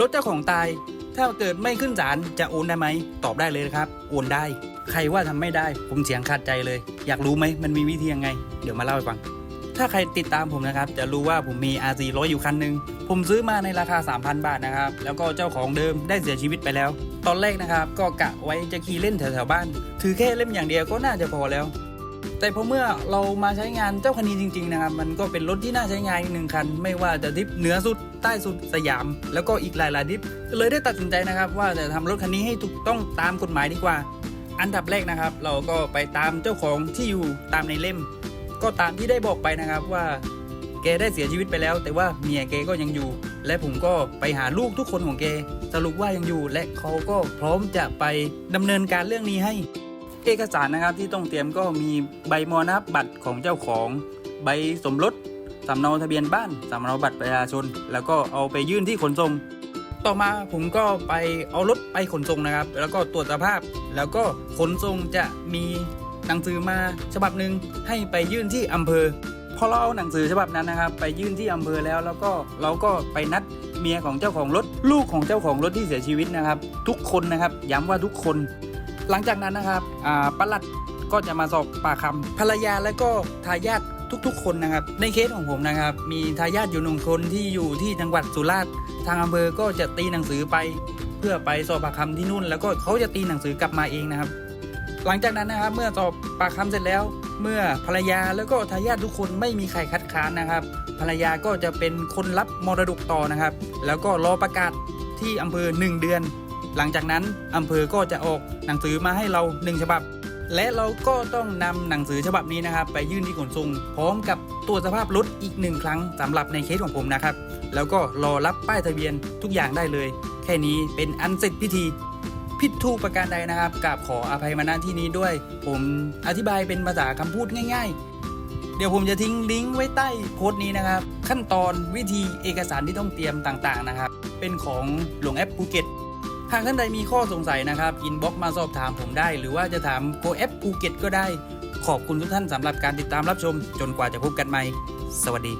รถเจ้าของตาย ถ้าเกิดไม่ขึ้นศาลจะโอนได้ไหม ตอบได้เลยนะครับ โอนได้ ใครว่าทำไม่ได้ ผมเสียงขาดใจเลย อยากรู้ไหมมันมีวิธียังไง เดี๋ยวมาเล่าให้ฟัง ถ้าใครติดตามผมนะครับ จะรู้ว่าผมมี RC ร้อยอยู่คันหนึ่งผมซื้อมาในราคา 3,000 บาทนะครับ แล้วก็เจ้าของเดิมได้เสียชีวิตไปแล้ว ตอนแรกนะครับ ก็กะไว้จะขี่เล่นแถวๆบ้าน ถือแค่เล่มอย่างเดียวก็น่าจะพอแล้ว แต่พอเมื่อเรามาใช้งานเจ้าคันนี้จริง ๆ นะครับ มันก็เป็นรถที่น่าใช้งานอีกหนึ่งคัน ไม่ว่าจะดิฟเหนือสุดใต้สุดสยาม แล้วก็อีกหลายๆดิฟเลยได้ตัดสินใจนะครับ ว่าจะทำรถคันนี้ให้ถูกต้องตามกฎหมายดีกว่า อันดับแรกนะครับ เราก็ไปตามเจ้าของที่อยู่ตามในเล่ม ก็ตามที่ได้บอกไปนะครับว่าแกได้เสียชีวิตไปแล้ว แต่ว่าเมียแกก็ยังอยู่ และผมก็ไปหาลูกทุกคนของแกสรุปว่ายังอยู่ และเขาก็พร้อมจะไปดำเนินการเรื่องนี้ให้ เอกสารนะครับที่ต้องเตรียมก็มีใบมรณบัตรของเจ้าของใบสมรสสำเนาทะเบียนบ้านสำเนาบัตรประชาชน แล้วก็เอาไปยื่นที่ขนส่ง ต่อมาผมก็ไปเอารถไปขนส่งนะครับ แล้วก็ตรวจสภาพ แล้วก็ขนส่งจะมีหนังสือมาฉบับหนึ่งให้ไปยื่นที่อำเภอพอเราเอาหนังสือฉบับนั้นนะครับ ไปยื่นที่อำเภอแล้วแล้วก็เราก็ไปนัดเมียของเจ้าของรถ ลูกของเจ้าของรถที่เสียชีวิตนะครับ ทุกคนนะครับ ย้ำว่าทุกคน หลังจากนั้นนะครับอ่าปลัดก็จะมาสอบปากคำภรรยาและก็ทายาททุกๆ คนนะครับ ในเคสของผมนะครับ มีทายาทอยู่หนึ่งคนที่อยู่ที่จังหวัดสุราษฎร์ทางอำเภอก็จะตีหนังสือไป เพื่อไปสอบปากคำที่นู่น แล้วก็เขาจะตีหนังสือกลับมาเองนะครับ หลังจากนั้นนะครับเมื่อสอบปากคำเสร็จแล้ว เมื่อภรรยาแล้วก็ทายาททุกคนไม่มีใครคัดค้านนะครับ ภรรยาก็จะเป็นคนรับมรดกต่อนะครับ แล้วก็รอประกาศที่อำเภอ 1 เดือน หลังจากนั้นอำเภอก็จะออกหนังสือมาให้เรา 1 ฉบับ และเราก็ต้องนำหนังสือฉบับนี้นะครับ ไปยื่นที่ขนส่งพร้อมกับตรวจสภาพรถอีกหนึ่งครั้งสำหรับในเคสของผมนะครับ แล้วก็รอรับป้ายทะเบียนทุกอย่างได้เลย แค่นี้เป็นอันเสร็จพิธีผิดถูกประการใดนะครับกราบขออภัยมาณที่นี้ด้วย ผมอธิบายเป็นภาษาคำพูดง่าย ๆ เดี๋ยวผมจะทิ้งลิงก์ไว้ใต้โพสต์นี้นะครับ ขั้นตอนวิธีเอกสารที่ต้องเตรียมต่างๆนะครับ เป็นของหลวงแอปภูเก็ตากท่านใดมีข้อสงสัยนะครับอินบ็อกมาสอบถามผมได้ หรือว่าจะถามโกเอฟภูเก็ตก็ได้ ขอบคุณทุกท่านสำหรับการติดตามรับชม จนกว่าจะพบกันใหม่ สวัสดี